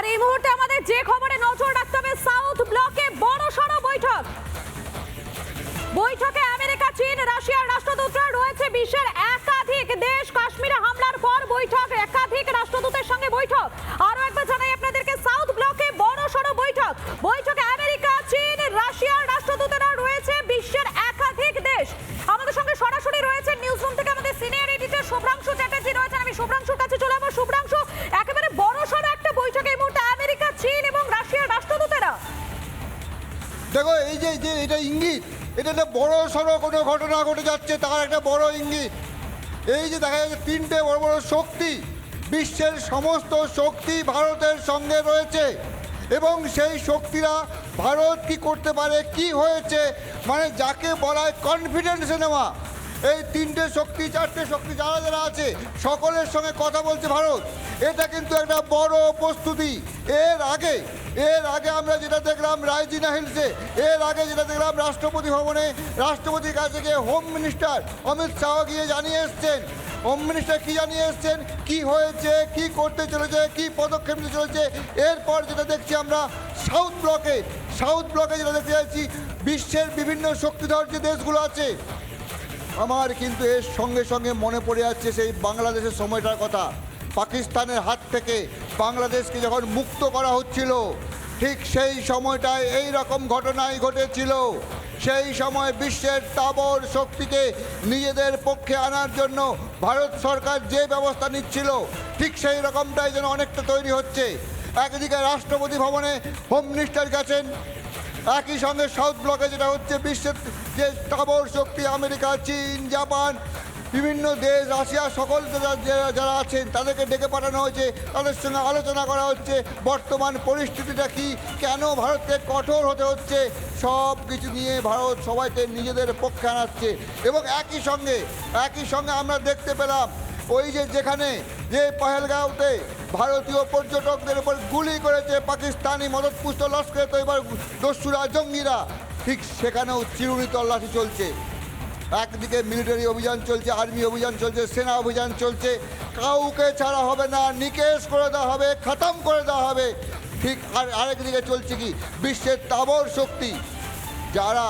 আর এই মুহূর্তে আমাদের যে খবরে নজর রাখতে হবে, সাউথ ব্লকে বড় সড় বৈঠক। বৈঠকে আমেরিকা, চীন, রাশিয়ার রাষ্ট্রদূতরা রয়েছে বিশ্বের একাধিক দেশ। কাশ্মীরে হামলার পর বৈঠক, একাধিক রাষ্ট্রদূতের সঙ্গে বৈঠক। আরও একবার জানাই আপনাদেরকে, সাউথ ব্লকে বড় সড় বৈঠক। বৈঠকে আমেরিকা, চীন, রাশিয়ার রাষ্ট্রদূতেরা রয়েছে বিশ্বের একাধিক দেশ। আমাদের সঙ্গে সরাসরি রয়েছে নিউজ রুম থেকে আমাদের সিনিয়র এডিটর শুভ্রাংশু চ্যাটার্জি রয়েছেন। আমি শুভ্রাংশুর কাছে যে এটা ইঙ্গিত, এটা একটা বড় সড়ো কোনো ঘটনা ঘটে যাচ্ছে, তার একটা বড় ইঙ্গিত। এই যে দেখা যাচ্ছে তিনটে বড় বড় শক্তি, বিশ্বের সমস্ত শক্তি ভারতের সঙ্গে রয়েছে। এবং সেই শক্তিরা ভারত কি করতে পারে, কি হয়েছে মানে যাকে বলা হয় কনফিডেন্স নেওয়া এই তিনটে শক্তি, চারটে শক্তি যারা যারা আছে, সকলের সঙ্গে কথা বলছে ভারত। এটা কিন্তু একটা বড় প্রস্তুতি। এর আগে এর আগে আমরা যেটা দেখলাম রায়জিনা হিলসে, এর আগে যেটা দেখলাম রাষ্ট্রপতি ভবনে, রাষ্ট্রপতির কাছে গিয়ে হোম মিনিস্টার অমিত শাহ গিয়ে জানিয়ে এসছেন। হোম মিনিস্টার কী জানিয়ে এসছেন? কি হয়েছে, কি করতে চলেছে, কি পদক্ষেপ নিতে চলেছে? এরপর যেটা দেখছি আমরা সাউথ ব্লকে সাউথ ব্লকে যেটা দেখতে যাচ্ছি বিশ্বের বিভিন্ন শক্তিধর যে দেশগুলো আছে আমার কিন্তু এর সঙ্গে সঙ্গে মনে পড়ে যাচ্ছে সেই বাংলাদেশের সময়টার কথা। পাকিস্তানের হাত থেকে বাংলাদেশকে যখন মুক্ত করা হচ্ছিল, ঠিক সেই সময়টায় এই রকম ঘটনাই ঘটেছিল। সেই সময় বিশ্বের তাবর শক্তিকে নিজেদের পক্ষে আনার জন্য ভারত সরকার যে ব্যবস্থা নিচ্ছিল, ঠিক সেই রকমটাই যেন অনেকটা তৈরি হচ্ছে। একদিকে রাষ্ট্রপতি ভবনে হোম মিনিস্টার গেছেন একই সঙ্গে সাউথ ব্লকে যেটা হচ্ছে বিশ্বের যে স্থাবর শক্তি, আমেরিকা, চীন, জাপান, বিভিন্ন দেশ, রাশিয়া, সকল যারা- আছেন, তাদেরকে ডেকে পাঠানো হয়েছে। তাদের সঙ্গে আলোচনা করা হচ্ছে। বর্তমান পরিস্থিতিটা কি? কেন ভারতকে কঠোর হতে হচ্ছে? সব কিছু নিয়ে ভারত সবাইকে নিজেদের পক্ষে আনাচ্ছে। এবং একই সঙ্গে একই সঙ্গে আমরা দেখতে পেলাম, ওই যে যেখানে যে পহেলগাঁওতে ভারতীয় পর্যটকদের উপর গুলি করেছে পাকিস্তানি মদতপুষ্ট লস্করে, তো এবার দস্যুরা, জঙ্গিরা, ঠিক সেখানেও চিরুনি তল্লাশি চলছে। একদিকে মিলিটারি অভিযান চলছে, আর্মি অভিযান চলছে, সেনা অভিযান চলছে। কাউকে ছাড়া হবে না, নিকেশ করে দেওয়া হবে, খতম করে দেওয়া হবে। ঠিক আর আরেকদিকে চলছে কি, বিশ্বের তাবর শক্তি। যারা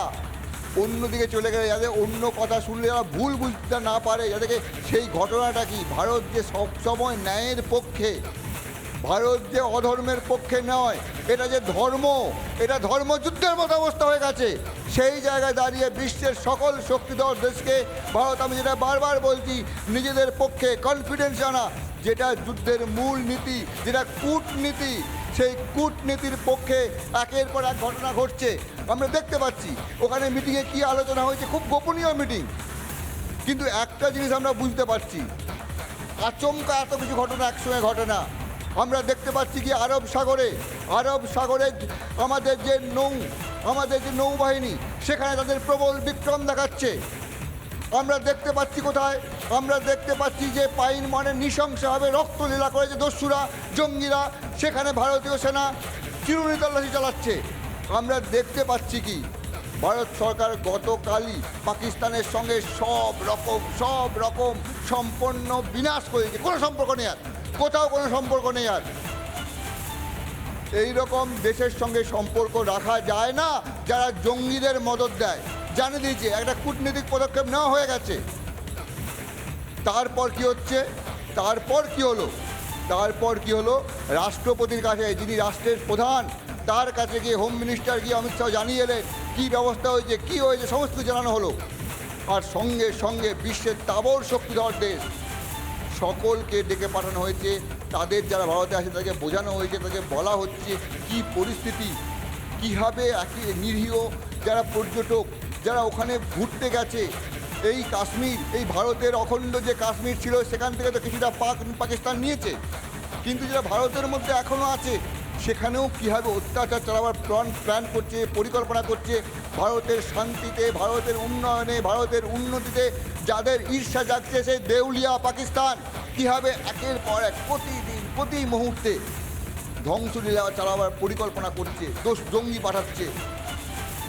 অন্যদিকে চলে গেলে যাদের অন্য কথা শুনলে যারা ভুল বুঝতে না পারে যাদেরকে সেই ঘটনাটা কি? ভারত যে সবসময় ন্যায়ের পক্ষে, ভারত যে অধর্মের পক্ষে নয়, এটা যে ধর্ম, এটা ধর্মযুদ্ধের মতো অবস্থা হয়ে গেছে। সেই জায়গায় দাঁড়িয়ে বিশ্বের সকল শক্তিধর দেশকে, ভারত আমি যেটা বারবার বলছি, নিজেদের পক্ষে কনফিডেন্স আনা, যেটা যুদ্ধের মূল নীতি, যেটা কূটনীতি সেই কূটনীতির পক্ষে একের পর এক ঘটনা ঘটছে। আমরা দেখতে পাচ্ছি, ওখানে মিটিংয়ে কী আলোচনা হয়েছে, খুব গোপনীয় মিটিং কিন্তু একটা জিনিস আমরা বুঝতে পারছি, আচমকা এত কিছু ঘটনা, একসঙ্গে ঘটে না আমরা দেখতে পাচ্ছি কি আরব সাগরে আরব সাগরে আমাদের যে নৌ, আমাদের যে নৌবাহিনী, সেখানে তাদের প্রবল বিক্রম দেখাচ্ছে। আমরা দেখতে পাচ্ছি কোথায়? আমরা দেখতে পাচ্ছি যে পাইন মানে নৃশংসভাবে রক্তলীলা করেছে দস্যুরা, জঙ্গিরা, সেখানে ভারতীয় সেনা চিরুনি তল্লাশি চালাচ্ছে। আমরা দেখতে পাচ্ছি কি? ভারত সরকার গতকালই পাকিস্তানের সঙ্গে সব রকম সব রকম সম্পন্ন বিনাশ করেছে কোনো সম্পর্ক নেই আর। কোথাও কোনো সম্পর্ক নেই আর। এই রকম দেশের সঙ্গে সম্পর্ক রাখা যায় না, যারা জঙ্গিদের মদত দেয়। জানিয়ে দিয়েছে, একটা কূটনীতিক পদক্ষেপ নেওয়া হয়ে গেছে। তারপর কি হচ্ছে? তারপর কি হলো? তারপর কি হলো? রাষ্ট্রপতির কাছে, যিনি রাষ্ট্রের প্রধান, তার কাছে গিয়ে হোম মিনিস্টার গিয়ে অমিত শাহ জানিয়ে এলেন, কী ব্যবস্থা হয়েছে, কী হয়েছে, সমস্ত জানানো হলো। আর সঙ্গে সঙ্গে বিশ্বের তাবর শক্তিধর দেশ। সকলকে ডেকে পাঠানো হয়েছে, তাদের যারা ভারতে আছে, তাদেরকে বোঝানো হয়েছে, তাদেরকে বলা হচ্ছে, কি পরিস্থিতি, কীভাবে একই নিরীহ যারা পর্যটক যারা ওখানে ঘুরতে গেছে, এই কাশ্মীর, এই ভারতের অখণ্ড যে কাশ্মীর ছিল, সেখান থেকে তো কিছুটা পাক পাকিস্তান নিয়েছে। কিন্তু যেটা ভারতের মধ্যে এখনও আছে, সেখানেও কীভাবে অত্যাচার চালাবার প্ল্যান প্ল্যান করছে, পরিকল্পনা করছে, ভারতের শান্তিতে, ভারতের উন্নয়নে, ভারতের উন্নতিতে, যাদের ঈর্ষা জাগছে সেই দেউলিয়া পাকিস্তান, কীভাবে একের পর এক প্রতিদিন, প্রতি মুহূর্তে ধ্বংসলীলা চালাবার পরিকল্পনা করছে, দোষ জঙ্গি পাঠাচ্ছে।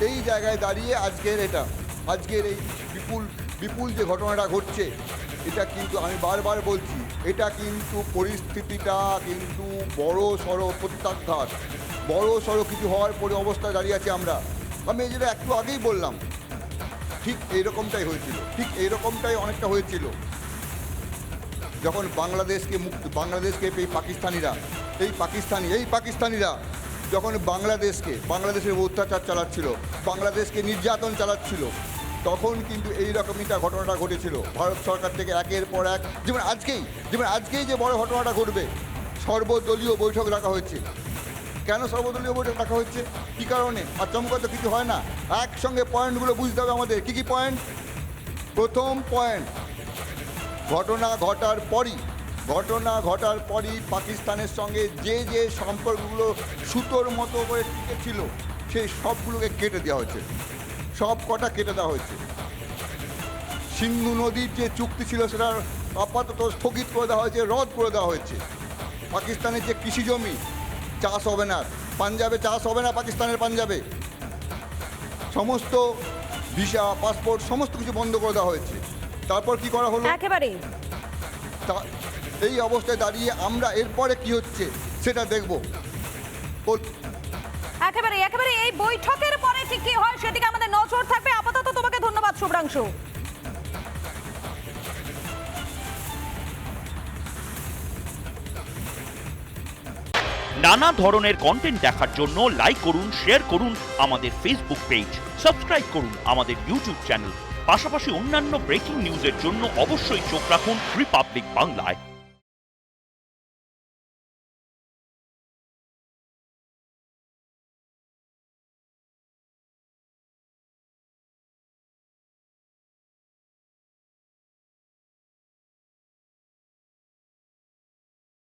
এই জায়গায় দাঁড়িয়ে আজকের এটা, আজকের এই বিপুল বিপুল যে ঘটনাটা ঘটছে, এটা কিন্তু আমি বারবার বলছি, এটা কিন্তু পরিস্থিতিটা কিন্তু বড় সড়ো প্রত্যাঘাত, বড় সড়ো কিছু হওয়ার পরে অবস্থায় দাঁড়িয়ে আছি আমরা। আমি এই যেটা একটু আগেই বললাম, ঠিক এইরকমটাই হয়েছিল, ঠিক এইরকমটাই অনেকটা হয়েছিল। যখন বাংলাদেশকে মুক্ত, বাংলাদেশকে এই পাকিস্তানিরা, এই পাকিস্তানি, এই পাকিস্তানিরা যখন বাংলাদেশকে, বাংলাদেশের অত্যাচার চালাচ্ছিল, বাংলাদেশকে নির্যাতন চালাচ্ছিল, তখন কিন্তু এই রকমইটা ঘটনাটা ঘটেছিল। ভারত সরকার থেকে একের পর এক, যেমন আজকেই যেমন আজকেই যে বড় ঘটনাটা ঘটবে, সর্বদলীয় বৈঠক রাখা হয়েছে। কেন সর্বদলীয় বৈঠক রাখা হচ্ছে কী কারণে? আর চমকা তো কিছু হয় না। একসঙ্গে পয়েন্টগুলো বুঝতে হবে আমাদের। কী কী পয়েন্ট? প্রথম পয়েন্ট, ঘটনা ঘটার পরই ঘটনা ঘটার পরই পাকিস্তানের সঙ্গে যে যে সম্পর্কগুলো সুতোর মতো করে টিকে ছিল সেই সবগুলোকে কেটে দেওয়া হয়েছে। সব কটা কেটে দেওয়া হয়েছে। সিন্ধু নদীর যে চুক্তি ছিল সেটা আপাতত স্থগিত করে দেওয়া হয়েছে রদ করে দেওয়া হয়েছে। পাকিস্তানের যে কৃষি জমি চাষ হবে না। পাঞ্জাবে চাষ হবে না পাকিস্তানের পাঞ্জাবে। সমস্ত ভিসা পাসপোর্ট সমস্ত কিছু বন্ধ করে দেওয়া হয়েছে। তারপর কি করা হলো? একেবারেই। এই অবস্থায় দাঁড়িয়ে আমরা এরপরে কি হচ্ছে সেটা দেখব। ও- একেবারে একেবারে এই বৈঠকের পরে ঠিক কি হয় সেদিকে আমাদের নজর থাকবে। আপাতত তোমাকে ধন্যবাদ শুভ্রাংশু। নানা ধরনের কন্টেন্ট দেখার জন্য লাইক করুন শেয়ার করুন আমাদের ফেসবুক পেজ সাবস্ক্রাইব করুন আমাদের ইউটিউব চ্যানেল পাশাপাশি অন্যান্য ব্রেকিং নিউজের জন্য অবশ্যই চোখ রাখুন রিপাবলিক বাংলায়